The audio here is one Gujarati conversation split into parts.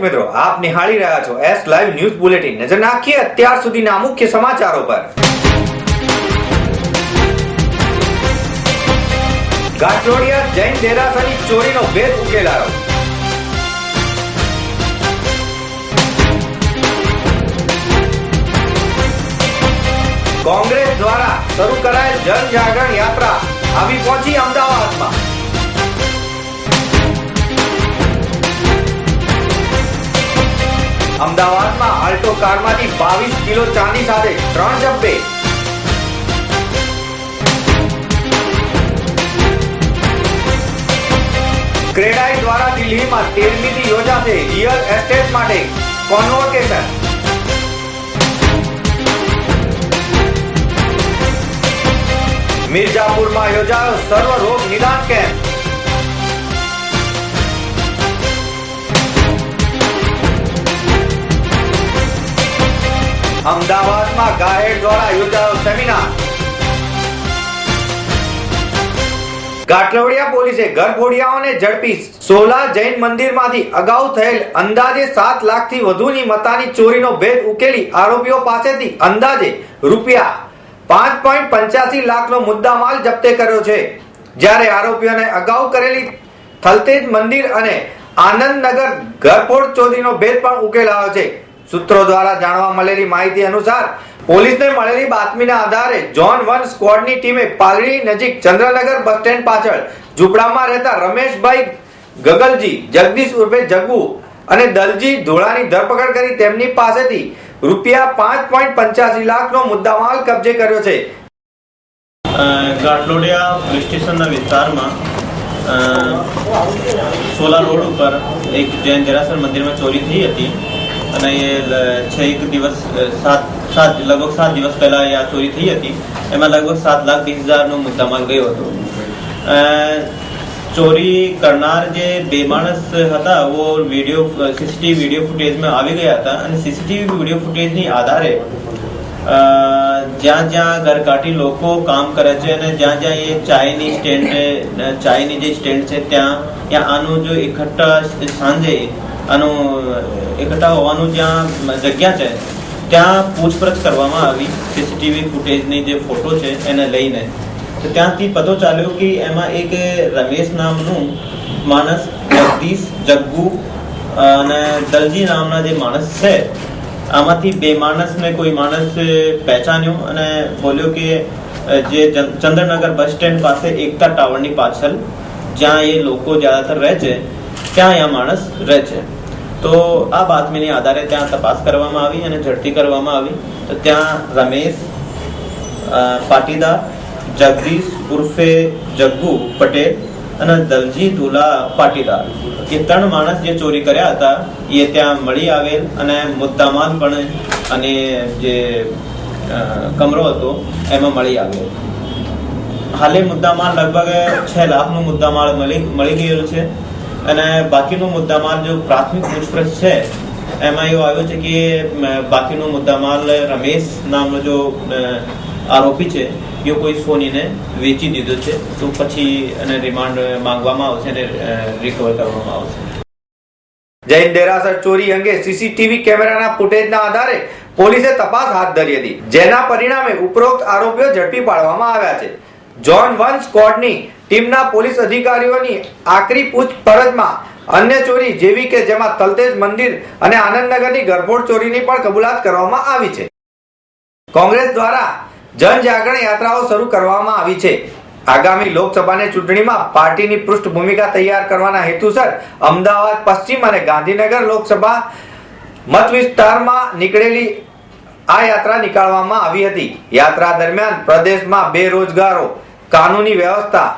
મિત્રો, આપ નિહાળી રહ્યા છો એસ લાઈવ ન્યૂઝ બુલેટિન નજર નાખીએ અત્યાર સુધીના મુખ્ય સમાચારો પર. ગાંઠલોડિયા જૈન દેરાસરની ચોરીનો ભેદ ઉકેલાયો. કોંગ્રેસ દ્વારા શરૂ કરાયેલ જન જાગરણ યાત્રા આવી પહોંચી અમદાવાદમાં. અમદાવાદમાં આલ્ટો કારમાંથી બાવીસ કિલો ચાંદી સાથે ત્રણ જબ્બે ક્રેડાઈ દ્વારા દિલ્હીમાં તેરમીથી યોજાશે રિયલ એસ્ટેટ માટે કોન્વોકેશન. મિર્જાપુરમાં યોજાયો સર્વ રોગ નિદાન કેમ્પ. અમદાવાદમાં ગાયડ દ્વારા યોજાયો સેમિનાર. ગાંઠલોડિયા પોલીસે ગરફોડિયાઓને ઝડપી સોલા જૈન મંદિરમાંથી અગાઉ થયેલ અંદાજે સાત લાખથી વધુની મતાની ચોરીનો ભેદ ઉકેલી આરોપીઓ પાસેથી અંદાજે રૂપિયા પાંચ પોઈન્ટ પંચ્યાસી લાખનો મુદ્દામાલ જપ્તે કર્યો છે. જ્યારે આરોપીઓને અગાઉ કરેલી થલતેજ મંદિર અને આનંદનગર ઘરફોડ ચોરીનો ભેદ પણ ઉકેલાયો છે. સૂત્રો દ્વારા જાણવા મળેલી માહિતી અનુસાર પોલીસને મળેલી બાતમીના આધારે જોન વન સ્કવોડની ટીમે પાલડી નજીક ચંદ્રનગર બસ સ્ટેન્ડ પાછળ ઝૂંપડામાં રહેતા રમેશભાઈ ગગલજી જગદીશ ઉર્ફે જગ્ગુ અને દલજી ધોળાની ધરપકડ કરી તેમની પાસેથી રૂપિયા પાંચ પોઈન્ટ પંચ્યાસી લાખનો મુદ્દામાલ કબજે કર્યો છે. અ, ગાંઠલોડિયા પોલીસ સ્ટેશનના વિસ્તારમાં સોલા રોડ ઉપર એક જૈન દેરાસર મંદિરમાં ચોરી થઈ હતી. અને એ છ એક દિવસ સાત સાત, લગભગ સાત દિવસ પહેલા આ ચોરી થઈ હતી. એમાં લગભગ સાત લાખ વીસ હજારનો મુદ્દામાલ ગયો હતો. ચોરી કરનાર જે બે માણસ હતા, વો વીડિયો સીસીટીવી વીડિયો ફૂટેજમાં આવી ગયા હતા અને સીસીટીવી વીડિયો ફૂટેજની આધારે જ્યાં જ્યાં ઘરકાઠી લોકો કામ કરે છે અને જ્યાં જ્યાં એ ચાયની સ્ટેન્ડ ચાયની જે સ્ટેન્ડ છે, ત્યાં ત્યાં આનું જો એકઠા સાંજે આનું એકઠા હોવાનું જ્યાં જગ્યા છે, ત્યાં પૂછપરછ કરવામાં આવી સીસીટીવી ફૂટેજની જે ફોટો છે, એને લઈને. તો ત્યાંથી પતો ચાલ્યો કે એમાં એક રમેશ નામનું માણસ, જગદીશ, જગ્ગુ, અને દલજી નામના જે માણસ છે, આમાંથી બે માણસને કોઈ માણસ પહેચાન્યો અને બોલ્યો કે, જે ચંદ્રનગર બસ સ્ટેન્ડ પાસે એકતા ટાવરની પાછળ, જ્યાં એ લોકો જ્યાદાતર રહે છે, ત્યાં આ માણસ રહે છે. તો આ બાતમીની આધારે ત્યાં તપાસ કરવામાં આવી અને ઝડપી કરવામાં આવી. તો ત્યાં રમેશ પાટીદાર, જગદીશ ઉર્ફે જગ્ગુ પટેલ અને દલજી ધુલા પાટીદાર. એ ત્રણ માણસ જે ચોરી કર્યા હતા, એ ત્યાં મળી આવેલ અને મુદ્દામાલ પણ અને જે કમરો હતો, એમાં મળી આવેલ. હાલે મુદ્દામાલ લગભગ છ લાખનું મુદ્દામાલ મળી મળી ગયેલું છે. અને બાકીનો મુદ્દામાલ જો પ્રાથમિક પૂછપરછ છે, એમાં એવું આવ્યું છે કે બાકીનો મુદ્દામાલ રમેશ નામનો જો આરોપી છે, એ કોઈ સોનીને વેચી દીધો છે. તો પછી એને રિમાન્ડ માંગવામાં આવશે અને રિકવર કરવામાં આવશે. જૈન દેરાસર ચોરી અંગે સીસીટીવી કેમેરાના ફૂટેજના આધારે પોલીસે તપાસ હાથ ધરી હતી, જેના પરિણામે ઉપરોક્ત આરોપીઓ ઝડપી પાડવામાં આવ્યા છે. જોન વન સ્ક્વોડની ટીમના પોલીસ અધિકારીઓની આકરી પૂછપરછમાં અન્ય ચોરી જેવી કે જેમાં તલતેજ મંદિર અને આનંદનગરની ગરભોડ ચોરીની પણ કબૂલાત કરવામાં આવી છે. કોંગ્રેસ દ્વારા જનજાગરણ યાત્રાઓ શરૂ કરવામાં આવી છે. આગામી લોકસભાની ચૂંટણીમાં પાર્ટીની પૃષ્ઠભૂમિકા તૈયાર કરવાના હેતુસર અમદાવાદ, પશ્ચિમ અને ગાંધીનગર લોકસભા મત વિસ્તારમાં નીકળેલી આ યાત્રા નીકાળવામાં આવી હતી. યાત્રા દરમિયાન પ્રદેશમાં બેરોજગારો, કાનૂની વ્યવસ્થા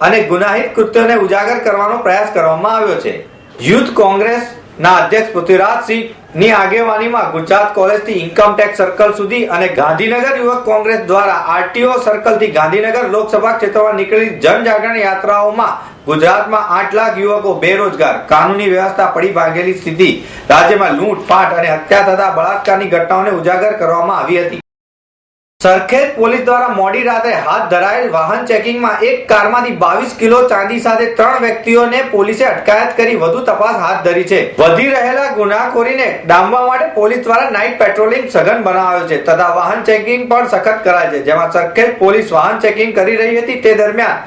અને ગુનાહિત કૃત્યોને ઉજાગર કરવાનો પ્રયાસ કરવામાં આવ્યો છે. યુથ કોંગ્રેસ ના અધ્યક્ષ પૃથ્વીરાજસિંહની આગેવાનીમાં Gujarat કોલેજથી income tax income tax circle સુધી અને ગાંધીનગર યુવક કોંગ્રેસ દ્વારા આરટીઓ સર્કલથી ગાંધીનગર લોકસભા ક્ષેત્રમાં નીકળેલી જનજાગરણ યાત્રાઓમાં ગુજરાતમાં આઠ લાખ યુવકો બેરોજગાર. કાનૂની વ્યવસ્થા પડી ભાગેલી સ્થિતિ. રાજ્યમાં લૂંટફાટ અને હત્યા થતા બળાત્કારની ઘટનાઓને ઉજાગર કરવામાં આવી હતી. સરખેજ પોલીસ દ્વારા મોડી રાતે હાથ ધરાયેલ વાહન ચેકિંગમાં એક કારમાંથી બાવીસ કિલો ચાંદી સાથે ત્રણ વ્યક્તિઓને પોલીસે અટકાયત કરી વધુ તપાસ હાથ ધરી છે. વધી રહેલા ગુનાખોરીને ડામવા માટે પોલીસ દ્વારા નાઇટ પેટ્રોલિંગ સઘન બનાવાયો છે તથા વાહન ચેકિંગ પણ સખત કરાય છે. જેમાં સરખેજ પોલીસ વાહન ચેકિંગ કરી રહી હતી તે દરમિયાન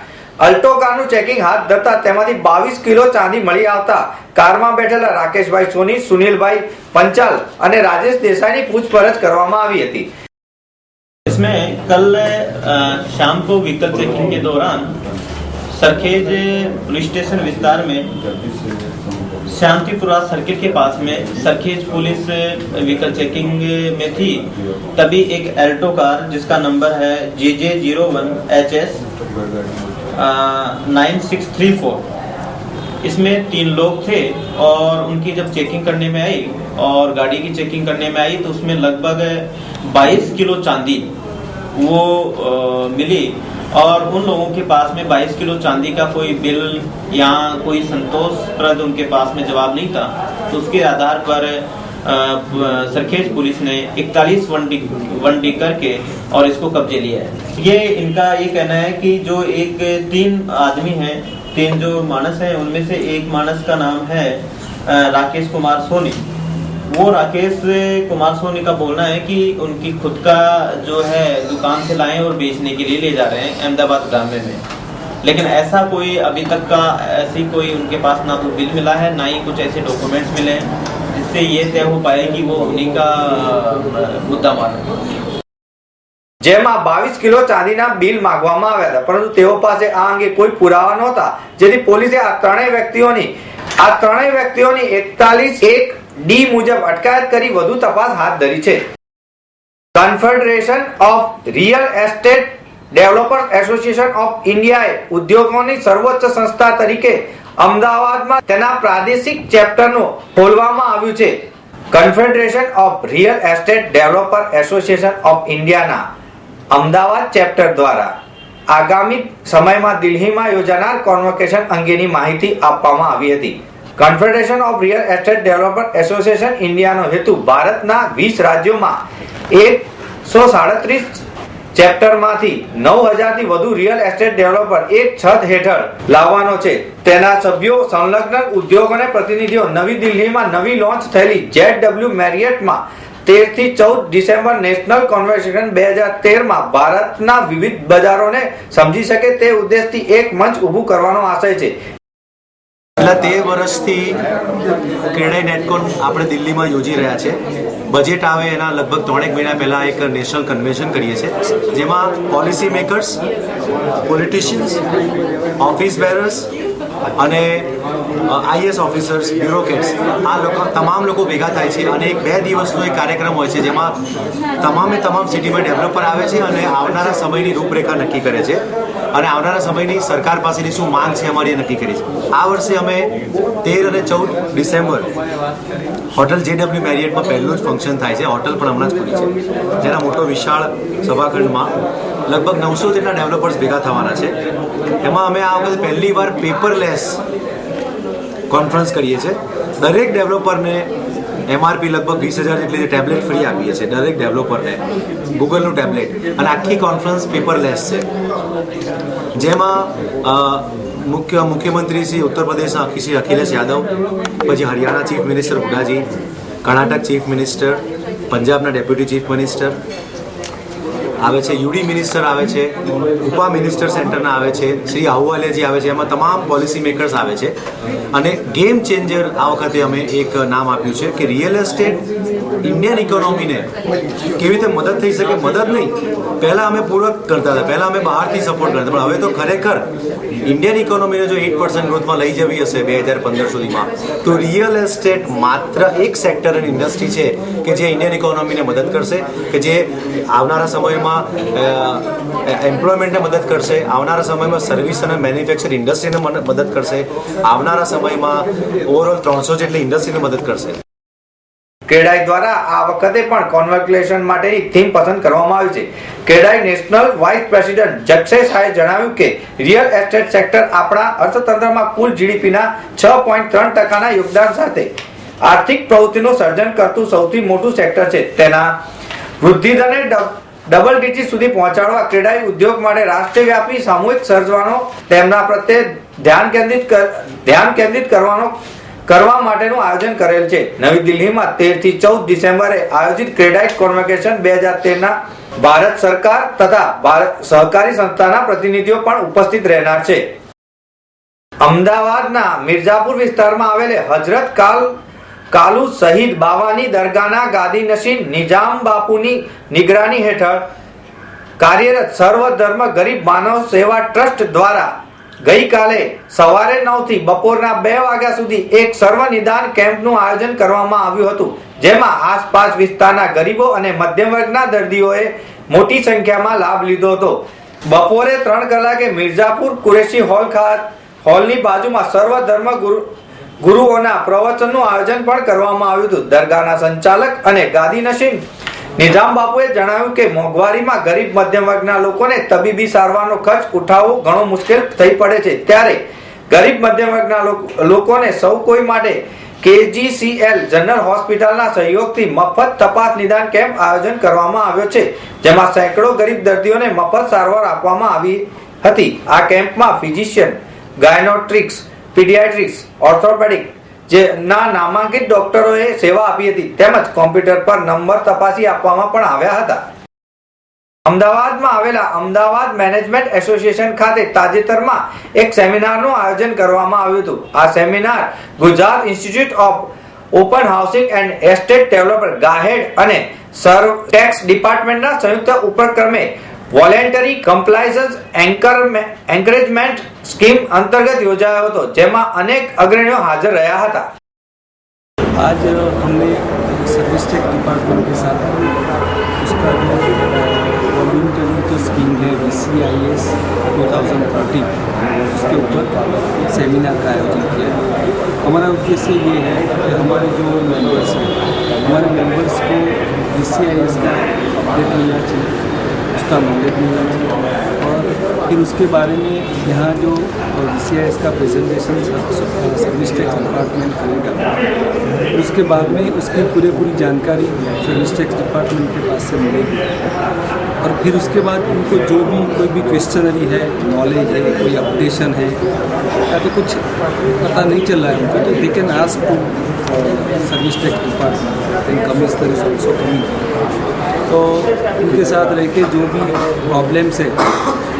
અલ્ટો કારનું ચેકિંગ હાથ ધરતા તેમાંથી બાવીસ કિલો ચાંદી મળી આવતા કારમાં બેઠેલા રાકેશભાઈ સોની, સુનિલભાઈ પંચાલ અને રાજેશ દેસાઈની પૂછપરછ કરવામાં આવી હતી. इसमें कल शाम को व्हीकल चेकिंग के दौरान सरखेज पुलिस स्टेशन विस्तार में शांतिपुरा सर्किट के पास में सरखेज पुलिस व्हीकल चेकिंग में थी। तभी एक एल्टो कार जिसका नंबर है J J zero one H S nine six three four इसमें तीन लोग थे और उनकी जब चेकिंग करने में आई और गाड़ी की चेकिंग करने में आई तो उसमें लगभग 22 किलो चांदी वो अ, मिली। और उन लोगों के पास में 22 किलो चांदी का कोई बिल या कोई संतोषप्रद उनके पास में जवाब नहीं था। तो उसके आधार पर सरखेज पुलिस ने 41 वन डी वन डी करके और इसको कब्जे लिया है। ये इनका ये कहना है कि जो एक तीन आदमी हैं तीन जो मानस हैं उनमें से एक मानस का नाम है राकेश कुमार सोनी। वो राकेश कुमार सोनी का बोलना है कि उनकी खुद का जो है दुकान से लाए और बेचने के लिए ले जा रहे हैं अहमदाबाद ग्राम्य में लेकिन ऐसा कोई अभी तक का ऐसी कोई उनके पास ना तो बिल मिला है ना ही कुछ ऐसे डॉक्यूमेंट्स मिले हैं जिससे ये तय हो पाए कि वो उन्हीं का अ, मुद्दा मार है જેમાં બાવીસ કિલો ચાંદીના બિલ માંગવામાં આવ્યા હતા પરંતુ તેઓ પાસે આ અંગે કોઈ પુરાવા નહોતા જેથી પોલીસે આ ત્રણેય વ્યક્તિઓની આ ત્રણેય વ્યક્તિઓની એકતાલીસ એક ડી મુજબ અટકાયત કરી વધુ તપાસ હાથ ધરી છે. Confederation of real estate developers association of ઇન્ડિયાએ ઉદ્યોગોની સર્વોચ્ચ સંસ્થા તરીકે અમદાવાદમાં તેના પ્રાદેશિક ચેપ્ટરનું ખોલવામાં આવ્યું છે. Confederation of real estate developer association of ઇન્ડિયાના અમદાવાદ ચેપ્ટર દ્વારા આગામી સમયમાં દિલ્હીમાં યોજાનાર કોન્વોકેશન અંગેની માહિતી આપવામાં આવી હતી. Confederation of real estate developer association ઇન્ડિયાનો હેતુ ભારતના વીસ રાજ્યોમાં એકસો સાડત્રીસ ચેપ્ટરમાંથી નવ હજારથી વધુ રિયલ એસ્ટેટ ડેવલપર એક છત હેઠળ લાવવાનો છે. તેના સભ્યો સંલગ્ન ઉદ્યોગોને પ્રતિનિધિઓ નવી દિલ્હીમાં નવી લોન્ચ થયેલી જેડ ડબલ્યુ મેરિયટમાં તેરથી ચૌદ ડિસેમ્બર નેશનલ કોન્વર્સેશન બે હજાર તેરમાં ભારતના વિવિધ બજારોને સમજી શકે તે ઉદ્દેશથી એક મંચ ઊભું કરવાનો આશય છે. છેલ્લા તેર વર્ષથી ક્રેડાઈ નેટકોન આપણે દિલ્હીમાં યોજી રહ્યા છે. બજેટ આવે એના લગભગ ત્રણેક મહિના પહેલાં એક નેશનલ કન્વેન્શન કરીએ છીએ, જેમાં policy makers politicians office bearers અને આઈએસ ઓફિસર્સ બ્યુરોક્રેટ્સ આ લોકો, તમામ લોકો ભેગા થાય છે અને એક બે દિવસનો એક કાર્યક્રમ હોય છે જેમાં તમામે તમામ સિટીમાં ડેવલપર આવે છે અને આવનારા સમયની રૂપરેખા નક્કી કરે છે. અને આવનારા સમયની સરકાર પાસેની શું માંગ છે અમારી નક્કી કરી છે. આ વર્ષે અમે તેર અને ચૌદ ડિસેમ્બર હોટલ જે ડબલ્યુ મેરિયટમાં પહેલું જ ફંક્શન થાય છે. હોટલ પણ હમણાં જ ખુલી છે. જેના મોટો વિશાળ સભાખંડમાં લગભગ નવસો જેટલા ડેવલપર્સ ભેગા થવાના છે. એમાં અમે આ વખતે પહેલી વાર પેપરલેસ કોન્ફરન્સ કરીએ છીએ. દરેક ડેવલપરને એમઆરપી લગભગ વીસ હજાર જેટલી ટેબ્લેટ ફ્રી આપીએ છીએ દરેક ડેવલપરને ગૂગલનું ટેબ્લેટ અને આખી કોન્ફરન્સ પેપરલેસ છે. જેમાં મુખ્ય, મુખ્યમંત્રી શ્રી ઉત્તર પ્રદેશના શ્રી અખિલેશ યાદવ, પછી Haryana chief minister હુડાજી Karnataka chief minister પંજાબના ડેપ્યુટી ચીફ મિનિસ્ટર આવે છે, યુડી મિનિસ્ટર આવે છે, ઉપા મિનિસ્ટર સેન્ટરના આવે છે, શ્રી આહુવાલિયાજી આવે છે, એમાં તમામ પોલિસી મેકર્સ આવે છે. અને ગેમ ચેન્જર આ વખતે અમે એક નામ આપ્યું છે કે રિયલ એસ્ટેટ ઇન્ડિયન ઇકોનોમીને કેવી રીતે મદદ થઈ શકે? મદદ નહીં. પહેલાં અમે પૂરક કરતા હતા. પહેલાં અમે બહારથી સપોર્ટ કરતા પણ હવે તો ખરેખર ઇન્ડિયન ઇકોનોમીને જો એઇટ પર્સન્ટ ગ્રોથમાં લઈ જવી હશે બે હજાર પંદર સુધીમાં, તો રિયલ એસ્ટેટ માત્ર એક સેક્ટર અને ઇન્ડસ્ટ્રી છે કે જે ઇન્ડિયન ઇકોનોમીને મદદ કરશે, કે જે આવનારા સમયમાં એમ્પ્લોયમેન્ટને મદદ કરશે, આવનારા સમયમાં સર્વિસ અને મેન્યુફેક્ચર ઇન્ડસ્ટ્રીને મદદ કરશે, આવનારા સમયમાં ઓવરઓલ ત્રણસો જેટલી ઇન્ડસ્ટ્રીને મદદ કરશે. કેડાઈ દ્વારા આ વખતે પણ કોન્વર્ક્યુલેશન માટેની થીમ પસંદ કરવામાં આવી છે. કેડાઈ નેશનલ વાઇસ પ્રેસિડેન્ટ જક્ષે શાહે જણાવ્યું કે રિયલ એસ્ટેટ સેક્ટર આપણા અર્થતંત્રમાં કુલ જીડીપીના છ પોઈન્ટ ત્રણ ટકાના યોગદાન સાથે આર્થિક પ્રવૃત્તિનું સર્જન કરતું સૌથી મોટું સેક્ટર છે. તેના વૃદ્ધિદરને ડબલ ડિજિટ સુધી પહોંચાડવા ક્રેડાઈ ઉદ્યોગ માટે રાષ્ટ્રવ્યાપી સામૂહિક સર્જવાનો તેમના પ્રત્યે ધ્યાન કેન્દ્રિત ધ્યાન કેન્દ્રિત કરવાનો કરવા માટેનું આયોજન કરેલ છે. નવી દિલ્હીમાં તેરથી ચૌદ ડિસેમ્બરે આયોજિત ક્રેડાઇટ કોન્વોકેશન બે હજાર તેરના ભારત સરકાર તથા ભારત સહકારી સંસ્થાના પ્રતિનિધિઓ પણ ઉપસ્થિત રહેનાર છે. અમદાવાદના મિર્ઝાપુર વિસ્તારમાં આવેલે હજરત કાલ કાલુ શહીદ બાવાની દરગાહના ગાદી નશીન નિજામ બાપુની નિગરાની હેઠળ કાર્યરત સર્વ ધર્મ ગરીબ માનવ સેવા ટ્રસ્ટ દ્વારા ગઈકાલે સવારે નવથી બપોરના બે વાગ્યા સુધી એક સર્વ નિદાન કેમ્પનું આયોજન કરવામાં આવ્યું હતું, જેમાં આસપાસ વિસ્તારના ગરીબો અને મધ્યમ વર્ગના દર્દીઓએ મોટી સંખ્યામાં લાભ લીધો હતો. બપોરે ત્રણ કલાકે મિર્ઝાપુર કુરેશી હોલ ખાત, હોલની બાજુમાં સર્વ ધર્મ ગુરુ, ગુરુઓના પ્રવચનનું આયોજન પણ કરવામાં આવ્યું હતું. દરગાહના સંચાલક અને ગાદી નશીન નિઝામ બાબુએ જણાવ્યું કે મોંઘવારીમાં ગરીબ મધ્યમ વર્ગના લોકોને તબીબી સારવારનો ખર્ચ ઉઠાવવો ઘણો મુશ્કેલ થઈ પડે છે. ત્યારે ગરીબ મધ્યમ વર્ગના લોક- લોકોને સૌ કોઈ માટે કેજીસીએલ જનરલ હોસ્પિટલના સહયોગથી મફત તપાસ નિદાન કેમ્પ આયોજન કરવામાં આવ્યો છે, જેમાં સેંકડો ગરીબ દર્દીઓને મફત સારવાર આપવામાં આવી હતી. આ કેમ્પમાં ફિઝિશિયન, ગાયનોટ્રિક્સ, પીડિયાટ્રિક્સ, ઓર્થોપેડિક જે ના નામાંકિત ડોક્ટરોએ સેવા આપી હતી, તેમજ કોમ્પ્યુટર પર નંબર તપાસી આપવામાં પણ આવ્યા હતા. અમદાવાદમાં આવેલા અમદાવાદ મેનેજમેન્ટ એસોસિએશન ખાતે તાજેતરમાં એક સેમિનારનું આયોજન કરવામાં આવ્યું હતું. આ seminar Gujarat institute of open housing and estate developer GIHED અને સર્વ ટેક્સ ડિપાર્ટમેન્ટના સંયુક્ત ઉપક્રમે વોલેન્ટરી કમ્પ્લાયન્સ એન્કરેજમેન્ટ સ્કીમ અંતર્ગત યોજાયો હતો જેમાં અનેક અગ્રણીઓ હાજર રહ્યા હતા आज हमने सर्विस टेक डिपार्टमेंट के साथ उसका जो वॉल्यूंटरी जो स्कीम है V C I S two thousand thirty उसके ऊपर सेमिनार का आयोजन किया है हमारा उद्देश्य ये है कि हमारे जो मेंबर्स हैं हमारे मेंबर्स को वी सी आई एस का अपडेट मिलना चाहिए उसका नॉलेज मिलना चाहिए और फिर उसके बारे में यहाँ जो सी आई एस का प्रेजेंटेशन सर्विस टैक्स डिपार्टमेंट करेगा उसके बाद में उसकी पूरी पूरी जानकारी सर्विस टैक्स डिपार्टमेंट के पास से मिलेगी। और फिर उसके बाद उनको जो भी, कोई भी क्वेश्चनरी है नॉलेज है, कोई अपडेशन है, या तो कुछ पता नहीं चल रहा है उनको तो they can ask to service tax department in commissioner is also coming तो उनके साथ रह के जो भी प्रॉब्लम्स है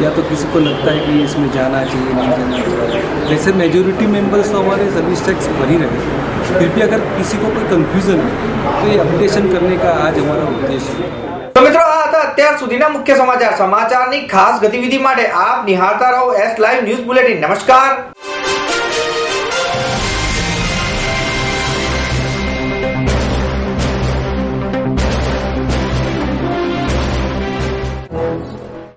या तो किसी को लगता है कि इसमें जाना चाहिए नहीं जाना चाहिए वैसे मेजोरिटी मेंबर्स तो हमारे सर्विस टैक्स भर ही रहे फिर भी अगर किसी को कोई कंफ्यूजन है तो ये अपडेशन करने का आज हमारा उद्देश्य है તો મિત્રો આ હતા અત્યાર સુધીના મુખ્ય સમાચાર સમાચારની ખાસ ગતિવિધિ માટે આપ નિહાળતા રહો એસ લાઈવ ન્યૂઝ બુલેટિન નમસ્કાર